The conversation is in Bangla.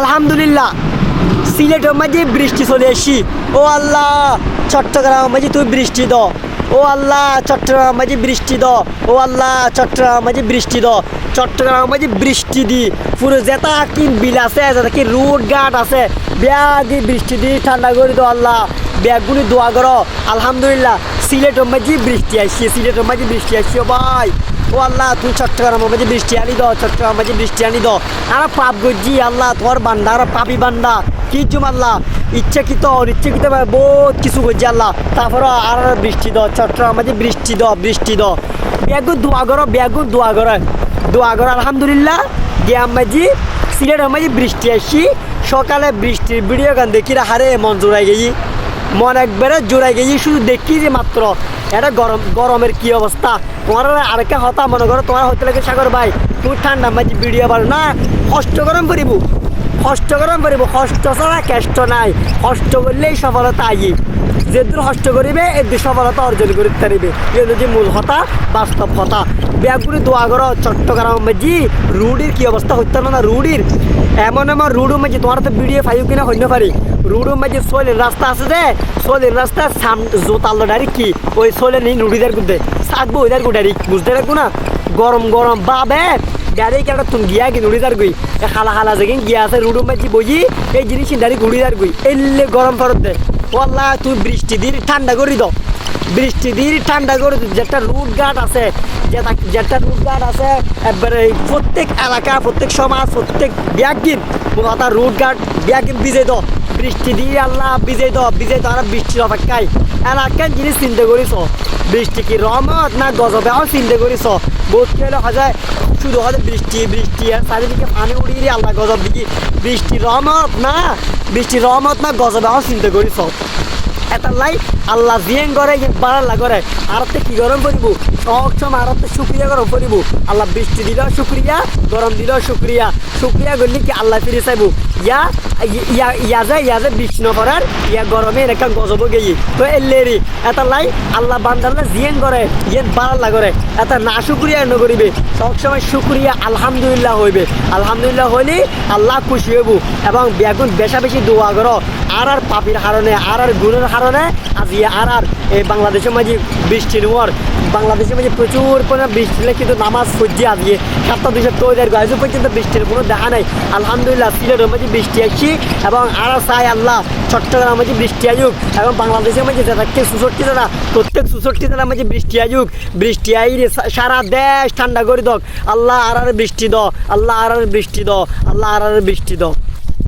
আলহামদুলিল্লাহ। সিলেটের মাঝে বৃষ্টি চলে এসছি। ও আল্লাহ চট্টগ্রাম মাঝে তুই বৃষ্টি দ ও আল্লাহ চট্টগ্রাম মাঝে বৃষ্টি দ ও আল্লাহ চট্টগ্রাম মাঝে বৃষ্টি দ চট্টগ্রাম মাঝে বৃষ্টি দি। পুরো যেটা কি বিল আছে যেটা কি রোড ঘাট আছে, ব্যাগি বৃষ্টি দি, ঠান্ডা করে দো আল্লাহ। ব্যাগগুলি দোয়া করো। আলহামদুলিল্লাহ, সিলেটের মাঝে বৃষ্টি আসছে, সিলেটের মাঝে বৃষ্টি আসছে ভাই। ও আল্লাহ, তুই চট্টগ্রামের মাঝে বৃষ্টি আনি দ চট্টগ্রাম মাঝে বৃষ্টি আনি দ আর পাপ গজ্জি, আল্লাহ, তোর বান্দা, আর পাপি বান্দা। কি জুম আল্লাহ? ইচ্ছাকৃত অনিচ্ছাকৃত বহুত কিছু করছি আল্লাহ। তারপরে আর বৃষ্টি দ চট্টগ্রাম মাঝে বৃষ্টি দ বৃষ্টি দ ব্যাগু দোয়া করো ব্যাগু দোয়া করো। দোয়া করো, আলহামদুলিল্লাহ। গ্যাম মাঝি সিলেটের মাঝে বৃষ্টি আসছি সকালে বৃষ্টির ভিডিও গান দেখি হারে, মন জোড়াই গেছি। মন একবারে জোড়াই গেছি। শুধু দেখি যে মাত্র এটা গরম গরমের কি অবস্থা। তোমার আরেকটা হতা মনে করো, তোমার হতে লাগে সাগর ভাই। তুমি ঠান্ডা মাঝে ভিডিও পারো না, কষ্ট গরম করিব। কষ্ট গরম করিব। কষ্ট ছাড়া কেষ্ট নাই। কষ্ট করলেই সফলতা আই যেদূর কষ্ট করিবে এদূর সফলতা অর্জন করতে পারিবে। এই যে মূল কথা বাস্তব কথা ব্যাগগুলি দোয়া করো চট্টগ্রাম মাঝি। রুডির কি অবস্থা হচ্ছে না রুডির? এমন এমন রুডু মাঝি, তোমার তো ভিডিও পাইও কিনা হইতে পারি। রুডু মাঝে সোলের রাস্তা আছে যে, সোলের রাস্তা সাম জোতাল্লো ডাইরেক্ট কি? ওই সোলে নেই নুডিদের গুদে থাকব ওইদার গু ডাইরেক্ট বুঝতে রাখব না। গরম গরম বাবে ডাইরেক্ট একটা তুমি গিয়া কি নুডিদার গুই? এ খালা খালা যে গিয়া আছে রুডু মাঝি বই এই জিনিস ডাইরেক্ট উড়িদার গুই। এলে গরম ফরত ওয়াল্লাহ, তুই বৃষ্টি দিয়ে ঠান্ডা করে দাও বৃষ্টি দিয়ে ঠান্ডা করে। যেটা রুট গার্ড আছে, যেটা যেটা রুট গার্ড আছে, একবারে প্রত্যেক এলাকা, প্রত্যেক সমাজ, প্রত্যেক ব্যাগিন কথা রুট গার্ড ব্যাগিন ভিজে দাও বৃষ্টি দিয়ে আল্লাহ বিজয় দাও বিজয় দাও, আর বৃষ্টির অপেক্ষায়। এলাকার জিনিস চিন্তা করিস? বৃষ্টি কি রহমত না গজবে? আমার চিন্তা করিস? বহুত খেলে হাজার শুধু হয় বৃষ্টি বৃষ্টি আর চারিদিকে পানি উড়িয়ে দিয়ে আল্লাহ গজব দিকে বৃষ্টি রহমত না, বৃষ্টি রহমত না গজবে? আমার চিন্তা করিস? এটা লাই আল্লাহ জিয়েন করে বাড়াল্লা করে আরতে কি গরম করিব সব সময় আরতে শুক্রিয়া গরম করিব আল্লাহ বৃষ্টি দিল শুক্রিয়া, গরম দিল শুক্রিয়া। শুক্রিয়া করলে কি আল্লাহ ফিরে চাইব? ইয়া ইয়া ইয়া যে ইয়া যে বৃষ্টি নকরার ইয়া গরমে এলাকা গজব গেই তো এল্লেরি এটা লাই আল্লাহ বান্দাল্লা জিয়েন করে ইয়েন বাড়াল্লা করে এটা না শুক্রিয়া নকরিবে সবসময় শুক্রিয়া আলহামদুলিল্লাহ হইবে। আলহামদুলিল্লাহ হইলে আল্লাহ খুশি হইব। এবং বেগুন বেশা বেশি দোয়া করো। আর আর পাপির কারণে আর আর গুণের কারণে আজি আর আর এই বাংলাদেশের মাঝে বৃষ্টি নোয়ার। বাংলাদেশের মাঝে প্রচুর পরিমাণে বৃষ্টি হলে কিন্তু নামাজ সজ্জি আজকে সাতটা দুশো তৈরি আজও পর্যন্ত বৃষ্টির কোনো দেখা নাই। আলহামদুলিল্লাহ, সিলেটের মাঝে বৃষ্টি আসছি এবং আর চাই আল্লাহ, চট্টগ্রামের মাঝে বৃষ্টি আসুক এবং বাংলাদেশের মাঝে যেটাকে সুষট্টি জেলা, প্রত্যেক সুষট্টি জেলার মাঝে বৃষ্টি আসুক বৃষ্টি আইরে সারা দেশ ঠান্ডা করে দক। আল্লাহ আর আর বৃষ্টি দ, আল্লাহ আর আর বৃষ্টি দ, আল্লাহ আর আর বৃষ্টি দ।